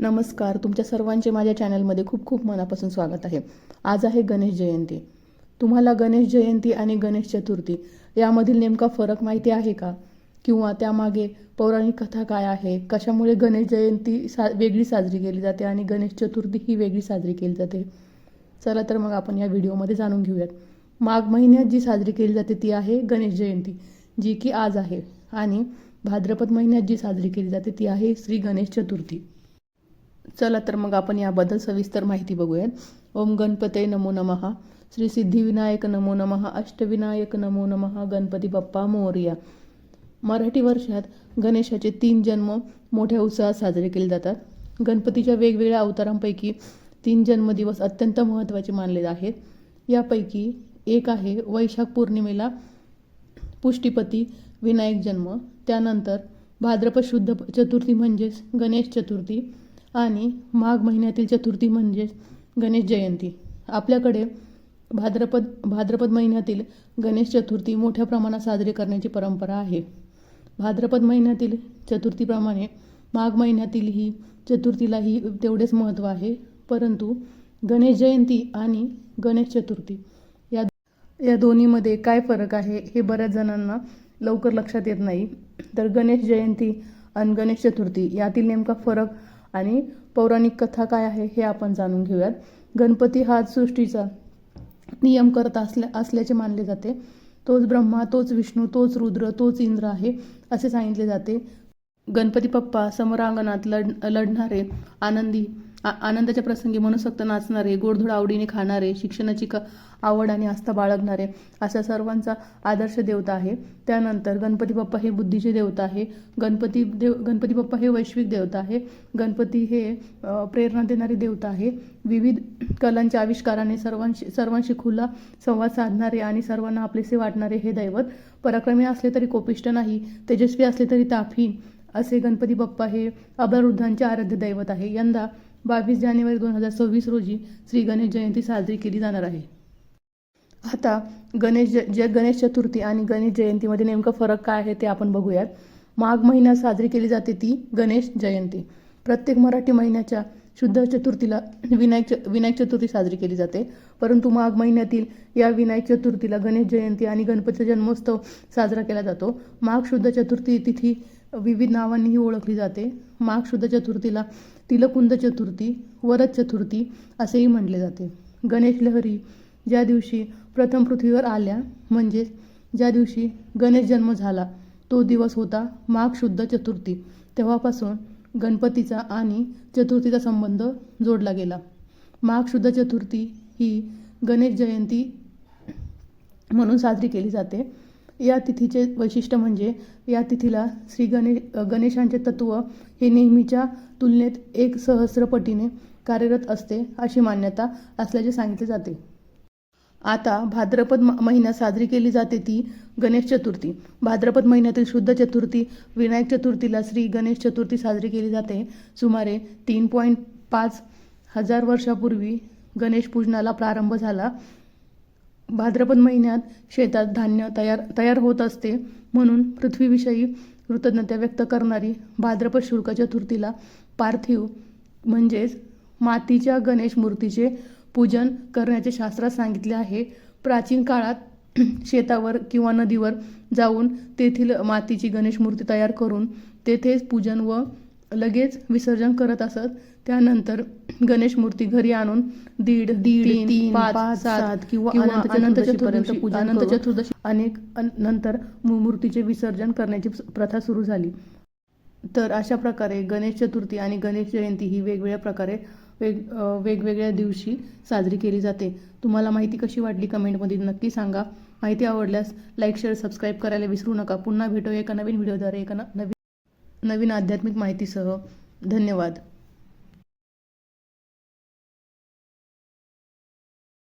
नमस्कार. तुमच्या सर्वांचे माझ्या चॅनलमध्ये खूप खूप मनापासून स्वागत आहे. आज आहे गणेश जयंती. तुम्हाला गणेश जयंती आणि गणेश चतुर्थी यामधील नेमका फरक माहिती आहे का? किंवा त्यामागे पौराणिक कथा काय आहे? कशामुळे गणेश जयंती सा वेगळी साजरी केली जाते आणि गणेश चतुर्थी ही वेगळी साजरी केली जाते? चला तर मग आपण या व्हिडिओमध्ये जाणून घेऊयात. माघ महिन्यात जी साजरी केली जाते ती आहे गणेश जयंती जी की आज आहे. आणि भाद्रपद महिन्यात जी साजरी केली जाते ती आहे श्री गणेश चतुर्थी. चला तर मग आपण याबद्दल सविस्तर माहिती बघूयात. ओम गणपते नमो नमहा श्री सिद्धिविनायक नमो नमः. अष्टविनायक नमो नमहा गणपती बाप्पा मोरया. मराठी वर्षात गणेशाचे तीन जन्म मोठ्या उत्साहात साजरे केले जातात. गणपतीच्या वेगवेगळ्या अवतारांपैकी तीन जन्मदिवस अत्यंत महत्त्वाचे मानले आहेत. यापैकी एक आहे वैशाख पौर्णिमेला पुष्टीपती विनायक जन्म. त्यानंतर भाद्रपद शुद्ध चतुर्थी म्हणजेच गणेश चतुर्थी. आणि माघ महिन्यातील चतुर्थी म्हणजेच गणेश जयंती. आपल्याकडे भाद्रपद भाद्रपद महिन्यातील गणेश चतुर्थी मोठ्या प्रमाणात साजरी करण्याची परंपरा आहे. भाद्रपद महिन्यातील चतुर्थीप्रमाणे माघ महिन्यातील ही चतुर्थीलाही तेवढेच महत्त्व आहे परंतु गणेश जयंती आणि गणेश चतुर्थी या या दोन्हीमध्ये काय फरक आहे हे बऱ्याच जणांना लवकर लक्षात येत नाही. तर गणेश जयंती आणि गणेश चतुर्थी यातील नेमका फरक आणि पौराणिक कथा काय आहे हे आपण जाणून घेऊयात. गणपती हा सृष्टीचा नियम करत असल्या असल्याचे मानले जाते. तोच ब्रह्मा तोच विष्णू तोच रुद्र तोच इंद्र आहे असे सांगितले जाते. गणपती बाप्पा समरांगणात लढ लढणारे आनंदी आनंदाच्या प्रसंगी मनसोक्त नाचणारे गोडधोड आवडीने खाणारे शिक्षणाची क आवड आणि आस्था बाळगणारे अशा सर्वांचा आदर्श देवता आहे. त्यानंतर गणपती बाप्पा हे बुद्धीचे देवता आहे. गणपती देव गणपती बाप्पा हे वैश्विक देवता आहे. गणपती हे प्रेरणा देणारे देवता आहे. विविध कलांच्या आविष्काराने सर्वांशी सर्वांशी खुला संवाद साधणारे आणि सर्वांना आपलेसे वाटणारे हे दैवत पराक्रमी असले तरी कोपिष्ट नाही तेजस्वी असले तरी तापहीन असे गणपती बाप्पा हे अबलवृद्धांचे आराध्य दैवत आहे. यंदा बावीस जानेवारी दोन हजार सव्वीस रोजी श्री गणेश जयंती साजरी केली जाणार आहे. आता गणेश ज ज गणेश चतुर्थी आणि गणेश जयंतीमध्ये नेमका फरक काय आहे ते आपण बघूयात. माघ महिन्यात साजरी केली जाते ती गणेश जयंती. प्रत्येक मराठी महिन्याच्या शुद्ध चतुर्थीला विनायक च विनायक चतुर्थी साजरी केली जाते. परंतु माघ महिन्यातील या विनायक चतुर्थीला गणेश जयंती आणि गणपतीचा जन्मोत्सव साजरा केला जातो. माघ शुद्ध चतुर्थी तिथी विविध नावांनीही ओळखली जाते. माघ शुद्ध चतुर्थीला तिलकुंद चतुर्थी वरद चतुर्थी असेही म्हटले जाते. गणेश लहरी ज्या दिवशी प्रथम पृथ्वीवर आल्या म्हणजे ज्या दिवशी गणेश जन्म झाला तो दिवस होता माघ शुद्ध चतुर्थी. तेव्हापासून गणपतीचा आणि चतुर्थीचा संबंध जोडला गेला. माघ शुद्ध चतुर्थी ही गणेश जयंती म्हणून साजरी केली जाते. या तिथीचे वैशिष्ट्य म्हणजे या तिथीला श्री गणे गणेशांचे तत्व हे नेहमीच्या तुलनेत एक सहस्रपटीने कार्यरत असते अशी मान्यता असल्याचे सांगितले जाते. आता भाद्रपद म- महिन्यात साजरी केली जाते ती गणेश चतुर्थी. भाद्रपद महिन्यातील शुद्ध चतुर्थी विनायक चतुर्थीला श्री गणेश चतुर्थी साजरी केली जाते. सुमारे तीन पॉईंट पाच हजार वर्षापूर्वी गणेश पूजनाला प्रारंभ झाला. भाद्रपद महिन्यात शेतात धान्य तयार तयार होत असते. म्हणून पृथ्वीविषयी कृतज्ञता व्यक्त करणारी भाद्रपद शुल्क चतुर्थीला पार्थिव म्हणजेच मातीच्या गणेश मूर्तीचे पूजन करण्याचे शास्त्रात सांगितले आहे. प्राचीन काळात शेतावर किंवा नदीवर जाऊन तेथील मातीची गणेश मूर्ती तयार करून तेथेच पूजन व लगेच विसर्जन करत असत. त्यानंतर गणेश मूर्ती घरी आणून दीड दीड तीन, तीन पाच, सात किंवा अनंत चतुर्दशी पूजन अनंत चतुर्दशी अनेक अन- नंतर मूर्तीचे विसर्जन करण्याची प्रथा सुरू झाली. तर अशा प्रकारे गणेश चतुर्थी आणि गणेश जयंती ही वेगवेगळ्या प्रकारे वेग वेगवेगळ्या दिवशी साजरी केली जाते. तुम्हाला माहिती कशी वाटली कमेंटमध्ये नक्की सांगा. माहिती आवडल्यास लाईक शेअर सबस्क्राईब करायला विसरू नका. पुन्हा भेटूया एका नवीन व्हिडिओद्वारे एका नवीन नवीन आध्यात्मिक माहितीसह. धन्यवाद.